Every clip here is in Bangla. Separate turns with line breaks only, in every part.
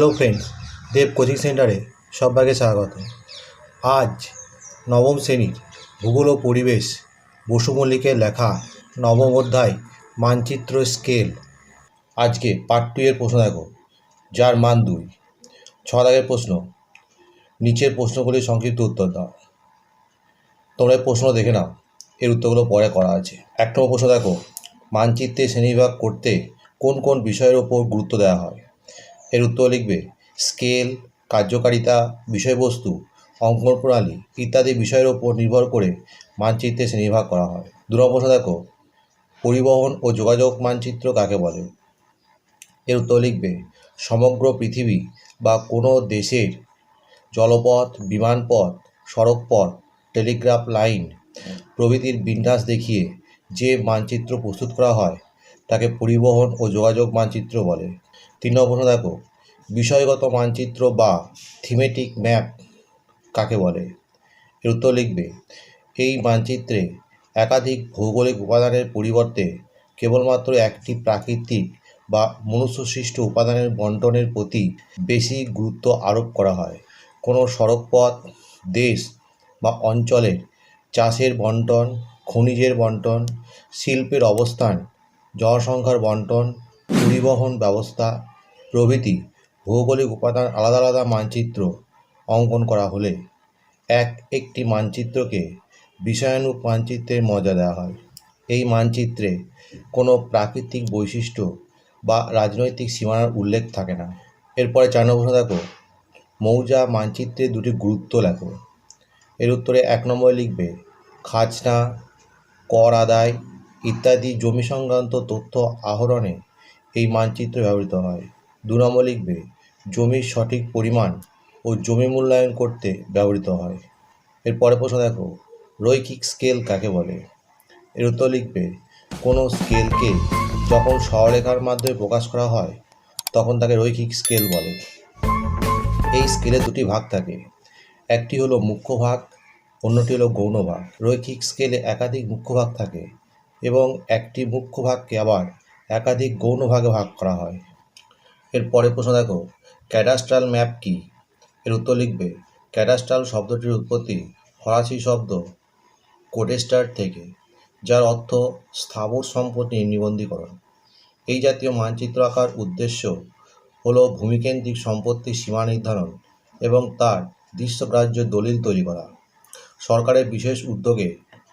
হ্যালো ফ্রেন্ডস দেব কোচিং সেন্টারে সবাইকে স্বাগত। আজ নবম শ্রেণির ভূগোল ও পরিবেশ বসু মল্লিকের লেখা নবম অধ্যায় মানচিত্র স্কেল। আজকে পার্ট টু এর প্রশ্ন দেখো। যার মান দুই। ছ দাগের প্রশ্ন। নিচের প্রশ্নগুলির সংক্ষিপ্ত উত্তর দাও। তোমরা প্রশ্ন দেখে নাও। এর উত্তরগুলো পরে করা আছে। এক প্রশ্ন দেখো। মানচিত্রে শ্রেণীবিভাগ করতে কোন কোন বিষয়ের ওপর গুরুত্ব দেওয়া হয়? এর উত্তর লিখবে, স্কেল, কার্যকারিতা, বিষয়বস্তু, অঙ্কন প্রণালী ইত্যাদি বিষয়ের ওপর নির্ভর করে মানচিত্রে শ্রেণীবিভাগ করা হয়। দু নম্বর দেখো, পরিবহন ও যোগাযোগ মানচিত্র কাকে বলে? এর উত্তর লিখবে, সমগ্র পৃথিবী বা কোনো দেশের জলপথ, বিমানপথ, সড়কপথ, টেলিগ্রাফ লাইন প্রভৃতির বিন্যাস দেখিয়ে যে মানচিত্র প্রস্তুত করা হয় তাকে পরিবহন ও যোগাযোগ মানচিত্র বলে। তিন নম্বর দেখো, বিষয়গত মানচিত্র বা থিমেটিক ম্যাপ কাকে বলে? এর উত্তর লিখবে, এই মানচিত্রে একাধিক ভৌগোলিক উপাদানের পরিবর্তে কেবলমাত্র একটি প্রাকৃতিক বা মনুষ্যসৃষ্ট উপাদানের বন্টনের প্রতি বেশি গুরুত্ব আরোপ করা হয়। কোনো সড়কপথ, দেশ বা অঞ্চলের চাষের বন্টন, খনিজের বন্টন, শিল্পের অবস্থান জনসংখ্যার বন্টন, পরিবহন ব্যবস্থা, প্রভৃতি ভৌগোলিক উপাদান আলাদা আলাদা মানচিত্র অঙ্কন করা হলে এক একটি মানচিত্রকে বিষয়ানুক মানচিত্রের মজা দেওয়া হয়। এই মানচিত্রে কোনো প্রাকৃতিক বৈশিষ্ট্য বা রাজনৈতিক সীমানার উল্লেখ থাকে না। এরপরে চার নম্বর দেখো। মৌজা মানচিত্রে দুটি গুরুত্ব লেখো। এর উত্তরে এক নম্বরে লিখবে, খাজনা, কর আদায় ইত্যাদি জমি সংক্রান্ত তথ্য আহরণে এই মানচিত্র ব্যবহৃত হয়। দু নম্বর লিখবে, জমির সঠিক পরিমাণ ও জমি মূল্যায়ন করতে ব্যবহৃত হয়। এর পরে প্রশ্ন দেখো, রৈখিক স্কেল কাকে বলে? এর উত্তর লিখবে, কোনো স্কেলকে যখন সরলরেখার মাধ্যমে প্রকাশ করা হয়, তখন তাকে রৈখিক স্কেল বলে। এই স্কেলে দুটি ভাগ থাকে। একটি হলো মুখ্য ভাগ, অন্যটি হলো গৌণ ভাগ। রৈখিক স্কেলে একাধিক মুখ্য ভাগ থাকে। এবং একটি মুখ্য ভাগকে আবার একাধিক গৌণ ভাগে ভাগ করা হয়। এর পরে প্রশ্ন দেখো, ক্যাডাস্ট্রাল ম্যাপ কি? এর উত্তর লিখবে, ক্যাডাস্ট্রাল শব্দটির উৎপত্তি ফরাসি শব্দ কোডেস্টার থেকে, যার অর্থ স্থাবর সম্পত্তি নিবন্ধীকরণ। এই জাতীয় মানচিত্র আঁকার উদ্দেশ্য হল ভূমিকেন্দ্রিক সম্পত্তির সীমা নির্ধারণ এবং তার দৃশ্যগ্রাহ্য দলিল তৈরি করা। সরকারের বিশেষ উদ্যোগে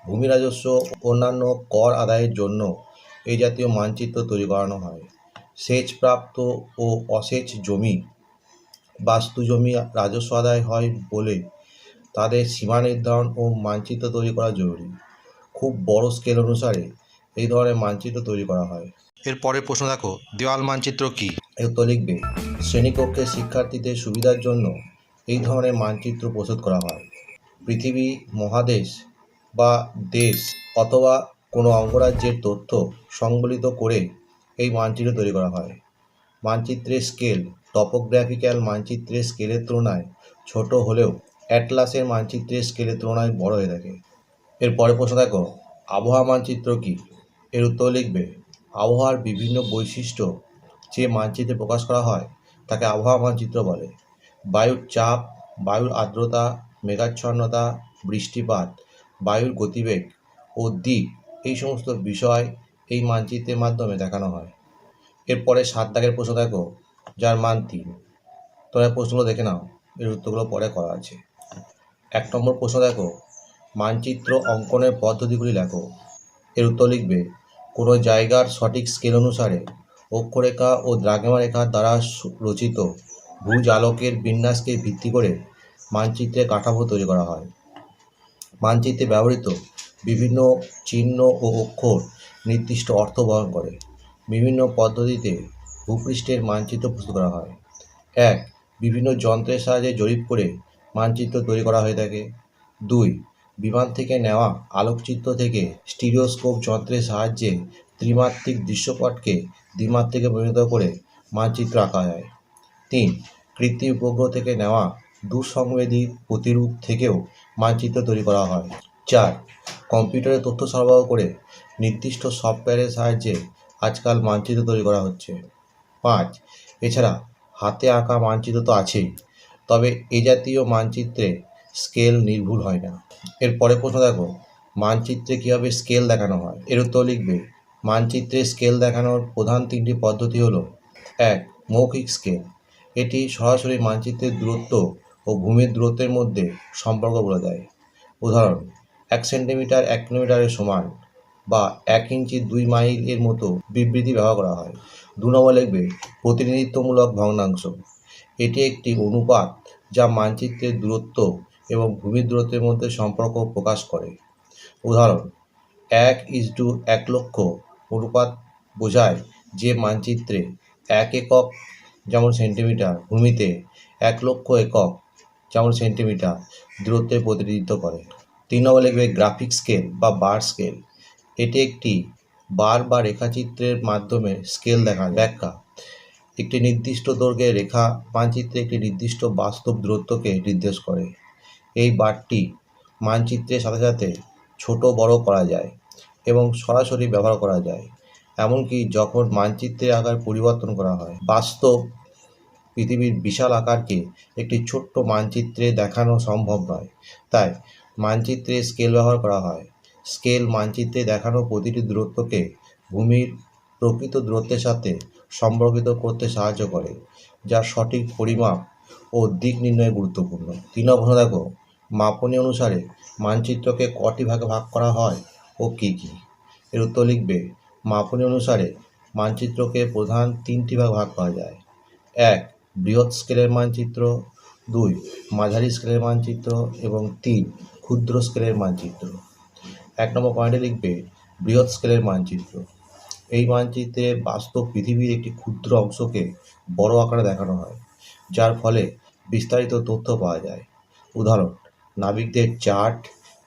ভূমি রাজস্ব অন্যান্য কর আদায়ের জন্য এই জাতীয় মানচিত্র তৈরি করানো হয়। সেচপ্রাপ্ত ও অসেচ জমি বাস্তু জমি রাজস্ব আদায় হয় বলে তাদের সীমা নির্ধারণ ও মানচিত্র তৈরি করা জরুরি। খুব বড় স্কেল অনুসারে এই ধরনের মানচিত্র তৈরি করা হয়। এর পরের প্রশ্ন দেখো দেওয়াল মানচিত্র কি? তো লিখবে শ্রেণীকক্ষের শিক্ষার্থীদের সুবিধার জন্য এই ধরনের মানচিত্র প্রস্তুত করা হয়। পৃথিবী মহাদেশ বা দেশ অথবা কোনো অঙ্গরাজ্যের তথ্য সংবলিত করে এই মানচিত্র তৈরি করা হয়। মানচিত্রের স্কেল টপোগ্রাফিক্যাল মানচিত্রের স্কেলের তুলনায় ছোট হলেও অ্যাটলাসের মানচিত্রের স্কেলের তুলনায় বড় হয়ে থাকে। এর পরে প্রশ্ন দেখো, আবহাওয়া মানচিত্র কি? এর উত্তর লিখবে, আবহাওয়ার বিভিন্ন বৈশিষ্ট্য যে মানচিত্রে প্রকাশ করা হয় তাকে আবহাওয়া মানচিত্র বলে। বায়ুর চাপ, বায়ুর আর্দ্রতা, মেঘাচ্ছন্নতা, বৃষ্টিপাত বায়ুর গতিবেগ ও দিক এই সমস্ত বিষয় এই মানচিত্রের মাধ্যমে দেখানো হয়। এরপরে সাত দাগের প্রশ্ন দেখো, যার মান তিন। তোমরা প্রশ্নগুলো দেখে নাও, এর উত্তরগুলো পরে করা আছে। এক নম্বর প্রশ্ন দেখো, মানচিত্র অঙ্কনের পদ্ধতিগুলি লেখো। এর উত্তর লিখবে, কোনো জায়গার সঠিক স্কেল অনুসারে অক্ষরেখা ও দ্রাঘিমা রেখার দ্বারা রচিত ভূজ আলোকের বিন্যাসকে ভিত্তি করে মানচিত্রের কাঠামো তৈরি করা হয়। মানচিত্রে ব্যবহৃত বিভিন্ন চিহ্ন ও অক্ষর নির্দিষ্ট অর্থ বহন করে। বিভিন্ন পদ্ধতিতে ভূপৃষ্ঠের মানচিত্র প্রস্তুত করা হয়। এক, বিভিন্ন যন্ত্রের সাহায্যে জরিপ করে মানচিত্র তৈরি করা হয়ে থাকে। দুই, বিমান থেকে নেওয়া আলোকচিত্র থেকে স্টিরিওস্কোপ যন্ত্রের সাহায্যে ত্রিমাত্রিক দৃশ্যপটকে দ্বিমাত্রিকে পরিণত করে মানচিত্র আঁকা যায় তিন, কৃত্রিম উপগ্রহ থেকে নেওয়া দূরসংবেদী প্রতিরূপ থেকেও মানচিত্র তৈরি করা হয়। চার কম্পিউটারে তথ্য সরবরাহ করে নির্দিষ্ট সফটওয়্যারের সাহায্যে আজকাল মানচিত্র তৈরি করা হচ্ছে। পাঁচ, এছাড়া হাতে আঁকা মানচিত্র তো আছেই, তবে এ জাতীয় মানচিত্রে স্কেল নির্ভুল হয় না। এর পরে প্রশ্ন দেখো, মানচিত্রে কীভাবে স্কেল দেখানো হয়? এর উত্তর লিখবে, মানচিত্রে স্কেল দেখানোর প্রধান তিনটি পদ্ধতি হলো, এক, মৌখিক স্কেল। এটি সরাসরি মানচিত্রের দূরত্ব ও ভূমির দূরত্বের মধ্যে সম্পর্ক বলে দেয়। উদাহরণ, এক সেন্টিমিটার এক কিলোমিটারের সমান বা এক ইঞ্চি দুই মাইল এর মতো বিবৃতি ব্যবহার করা হয়। দু নম্বর লিখবে, প্রতিনিধিত্বমূলক ভগ্নাংশ। এটি একটি অনুপাত যা মানচিত্রের দূরত্ব এবং ভূমির দূরত্বের মধ্যে সম্পর্ক প্রকাশ করে। উদাহরণ, এক ইস টু এক লক্ষ অনুপাত বোঝায় যে মানচিত্রে এক একক, যেমন সেন্টিমিটার, ভূমিতে এক লক্ষ একক যেমন সেন্টিমিটার দূরত্বের প্রতিনিধিত্ব করে। তিন নম্বর লিখবে গ্রাফিক স্কেল বা বার স্কেল এটি একটি বার বা রেখাচিত্রের মাধ্যমে স্কেল দেখা ব্যাখ্যা, একটি নির্দিষ্ট দৈর্ঘ্যের রেখা মানচিত্রে একটি নির্দিষ্ট বাস্তব দূরত্বকে নির্দেশ করে। এই বারটি মানচিত্রের সাথে সাথে ছোট বড় করা যায় এবং সরাসরি ব্যবহার করা যায়। এমনকি যখন মানচিত্রের আকার পরিবর্তন করা হয়, বাস্তব পৃথিবীর বিশাল আকারকে একটি ছোট্ট মানচিত্রে দেখানো সম্ভব নয়। তাই মানচিত্রে স্কেল ব্যবহার করা হয়। স্কেল মানচিত্রে দেখানো প্রতিটি দূরত্বকে ভূমির প্রকৃত দূরত্বের সাথে সম্পর্কিত করতে সাহায্য করে, যার সঠিক পরিমাপ ও দিক নির্ণয়ে গুরুত্বপূর্ণ। তিন নম্বর দেখো। মাপনী অনুসারে মানচিত্রকে কটি ভাগে ভাগ করা হয় ও কী কী? এর উত্তর লিখবে, মাপনী অনুসারে মানচিত্রকে প্রধান তিনটি ভাগ ভাগ করা যায়। এক বৃহৎ স্কেলের মানচিত্র, দুই, মাঝারি স্কেলের মানচিত্র এবং তিন, ক্ষুদ্র স্কেলের মানচিত্র। এক নম্বর পয়েন্টে লিখবে, বৃহৎ স্কেলের মানচিত্র। এই মানচিত্রে বাস্তব পৃথিবীর একটি ক্ষুদ্র অংশকে বড় আকারে দেখানো হয়, যার ফলে বিস্তারিত তথ্য পাওয়া যায়। উদাহরণ, নাবিকদের চার্ট,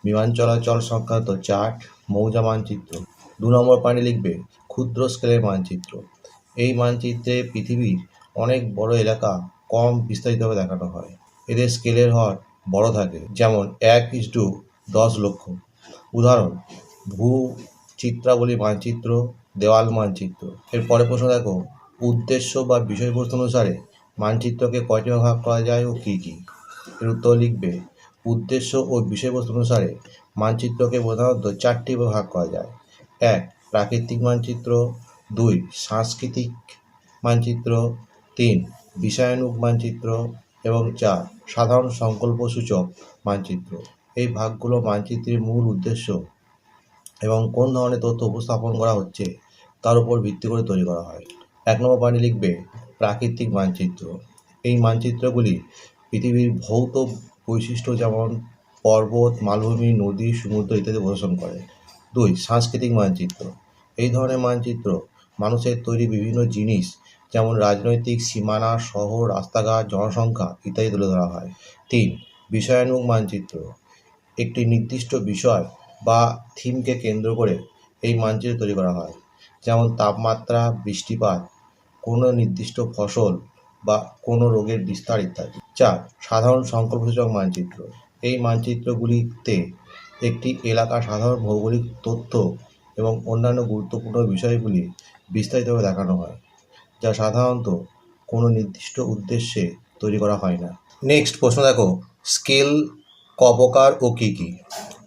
বিমান চলাচল সংক্রান্ত চার্ট, মৌজা মানচিত্র। দু নম্বর পয়েন্টে লিখবে, ক্ষুদ্র স্কেলের মানচিত্র। এই মানচিত্রে পৃথিবীর অনেক বড় এলাকা কম বিস্তারিতভাবে দেখানো হয়। এদের স্কেলের হর বড় থাকে, যেমন এক ইস টু দশ লক্ষ। উদাহরণ, ভূ চিত্রাবলী মানচিত্র, দেওয়াল মানচিত্র। এর পরে প্রশ্ন দেখো, উদ্দেশ্য বা বিষয়বস্তু অনুসারে মানচিত্রকে কয়টি ভাগ করা যায় ও কী কী? এর উত্তর লিখবে, উদ্দেশ্য ও বিষয়বস্তু অনুসারে মানচিত্রকে প্রধানত চারটি ভাগ করা যায়। এক, প্রাকৃতিক মানচিত্র। দুই, সাংস্কৃতিক মানচিত্র। তিন, বিষয়ানুগ মানচিত্র এবং চার, সাধারণ সংকল্পসূচক মানচিত্র। এই ভাগগুলো মানচিত্রের মূল উদ্দেশ্য এবং কোন ধরনের তথ্য উপস্থাপন করা হচ্ছে তার উপর ভিত্তি করে তৈরি করা হয়। এক নম্বর পয়েন্টে লিখবে, প্রাকৃতিক মানচিত্র। এই মানচিত্রগুলি পৃথিবীর ভৌত বৈশিষ্ট্য যেমন পর্বত, মালভূমি, নদী, সমুদ্র ইত্যাদি প্রদর্শন করে। দুই, সাংস্কৃতিক মানচিত্র। এই ধরনের মানচিত্র মানুষের তৈরি বিভিন্ন জিনিস যেমন রাজনৈতিক সীমানা, শহর, রাস্তাঘাট, জনসংখ্যা ইত্যাদি তুলে ধরা হয়। তিন বিষয়ানুগ মানচিত্র। একটি নির্দিষ্ট বিষয় বা থিমকে কেন্দ্র করে এই মানচিত্র তৈরি করা হয়। যেমন তাপমাত্রা, বৃষ্টিপাত, কোনো নির্দিষ্ট ফসল বা কোনো রোগের বিস্তার ইত্যাদি। চার, সাধারণ সংকল্পসূচক মানচিত্র। এই মানচিত্রগুলিতে একটি এলাকার সাধারণ ভৌগোলিক তথ্য এবং অন্যান্য গুরুত্বপূর্ণ বিষয়গুলি বিস্তারিতভাবে দেখানো হয়। যা সাধারণত কোনো নির্দিষ্ট উদ্দেশ্যে তৈরি করা হয় না। নেক্সট প্রশ্ন দেখো, স্কেল কপকার ও কী কী?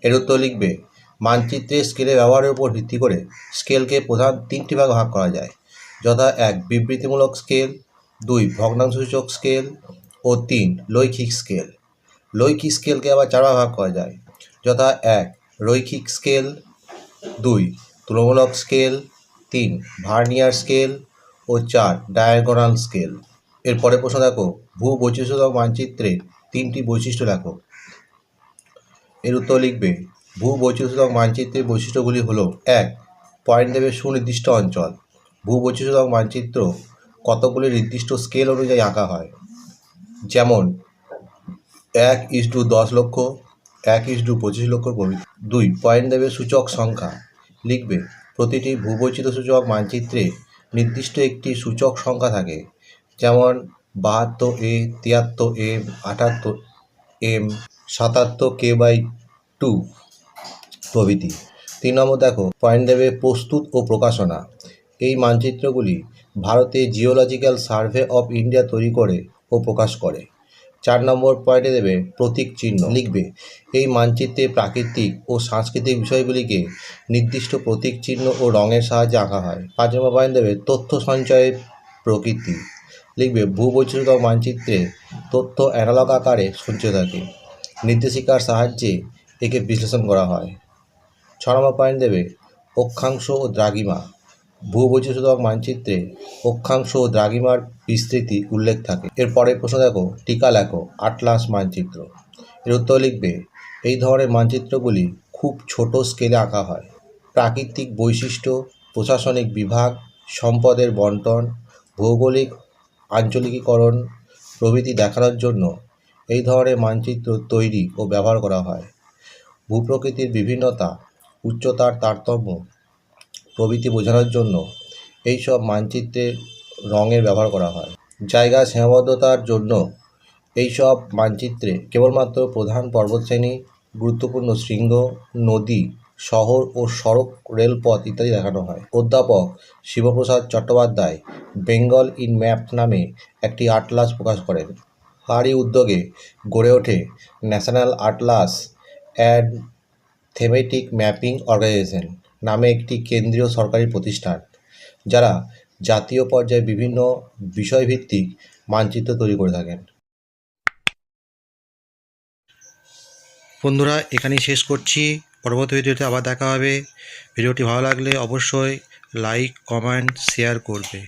এর উত্তর লিখবে, মানচিত্রে স্কেলের ব্যবহারের উপর ভিত্তি করে স্কেলকে প্রধান তিনটি ভাগে ভাগ করা যায়। যথা এক, বিবৃতিমূলক স্কেল, দুই, ভগ্নাংশসূচক স্কেল, ও তিন, লৈখিক স্কেল। লৈখিক স্কেলকে আবার চার ভাগ করা যায়। যথা এক, রৈখিক স্কেল, দুই তুলমূলক স্কেল, তিন, ভার্নিয়ার স্কেল ও চার ডায়াগোনাল স্কেল এর পরে প্রশ্ন দেখো ভূ বৈচিত্র্যক মানচিত্রে তিনটি বৈশিষ্ট্য লেখো এর উত্তর লিখবে ভূ বৈচিত্র্যক মানচিত্রের বৈশিষ্ট্যগুলি হলো, এক, পয়েন্ট দেবে সুনির্দিষ্ট অঞ্চল। ভূ বৈচিত্র্যক মানচিত্র কতগুলি নির্দিষ্ট স্কেল অনুযায়ী আঁকা হয়? যেমন, এক ইস টু দশ লক্ষ, এক ইস টু পঁচিশ লক্ষ প্রভৃতি। দুই, পয়েন্ট দেবে সূচক সংখ্যা। লিখবে, প্রতিটি ভূবৈচিত্র্য সূচক মানচিত্রে নির্দিষ্ট একটি সূচক সংখ্যা থাকে, যেমন বাহাত্তর এ, তিয়াত্তর এম, আটাত্তর এম, সাতাত্তর কে বাই টু প্রভৃতি। তিন নম্বর দেখো, পয়েন্ট দেবে প্রস্তুত ও প্রকাশনা। এই মানচিত্রগুলি ভারতে জিওলজিক্যাল সার্ভে অফ ইন্ডিয়া তৈরি করে ও প্রকাশ করে। চার নম্বর পয়েন্টে দেবে প্রতীক চিহ্ন। লিখবে, এই মানচিত্রে প্রাকৃতিক ও সাংস্কৃতিক বিষয়গুলিকে নির্দিষ্ট প্রতীক চিহ্ন ও রঙের সাহায্যে আঁকা হয়। পাঁচ নম্বর পয়েন্ট দেবে তথ্য সঞ্চয়ের প্রকৃতি। লিখবে ভূবৈচিত্র্য মানচিত্রে তথ্য অ্যানালগ আকারে সঞ্চিত থাকে। নির্দেশিকার সাহায্যে একে বিশ্লেষণ করা হয়। ছ নম্বর পয়েন্ট দেবে অক্ষাংশ ও দ্রাঘিমা। ভূবৈচিত্র্যক মানচিত্রে অক্ষাংশ ও দ্রাঘিমার বিস্তৃতি উল্লেখ থাকে। এর পরের প্রশ্ন দেখো, টিকা লেখো, আটলাস মানচিত্র। এর উত্তর লিখবে, এই ধরনের মানচিত্রগুলি খুব ছোট স্কেলে আঁকা হয়। প্রাকৃতিক বৈশিষ্ট্য, প্রশাসনিক বিভাগ, সম্পদের বন্টন, ভৌগোলিক আঞ্চলিকীকরণ প্রভৃতি দেখানোর জন্য এই ধরনের মানচিত্র তৈরি ও ব্যবহার করা হয়। ভূপ্রকৃতির বিভিন্নতা, উচ্চতার তারতম্য প্রভৃতি বোঝানোর জন্য এই সব মানচিত্রে রঙের ব্যবহার করা হয়। জায়গা সীমাবদ্ধতার জন্য এই সব মানচিত্রে কেবলমাত্র প্রধান পর্বতশ্রেণী, গুরুত্বপূর্ণ শৃঙ্গ, নদী, শহর ও সড়ক, রেলপথ ইত্যাদি দেখানো হয়। অধ্যাপক Shibprasad Chattopadhyay Bengal in map নামে একটি আটলাস প্রকাশ করেন। তারই উদ্যোগে গড়ে ওঠে national atlas and thematic mapping organisation. নামে একটি কেন্দ্রীয় সরকারি প্রতিষ্ঠান, যারা জাতীয় পর্যায়ে বিভিন্ন বিষয়ভিত্তিক মানচিত্র তৈরি করে থাকেন। বন্ধুরা, এখানেই শেষ করছি। পরবর্তী ভিডিওতে আবার দেখা হবে। ভিডিওটি ভালো লাগলে অবশ্যই লাইক, কমেন্ট, শেয়ার করবে।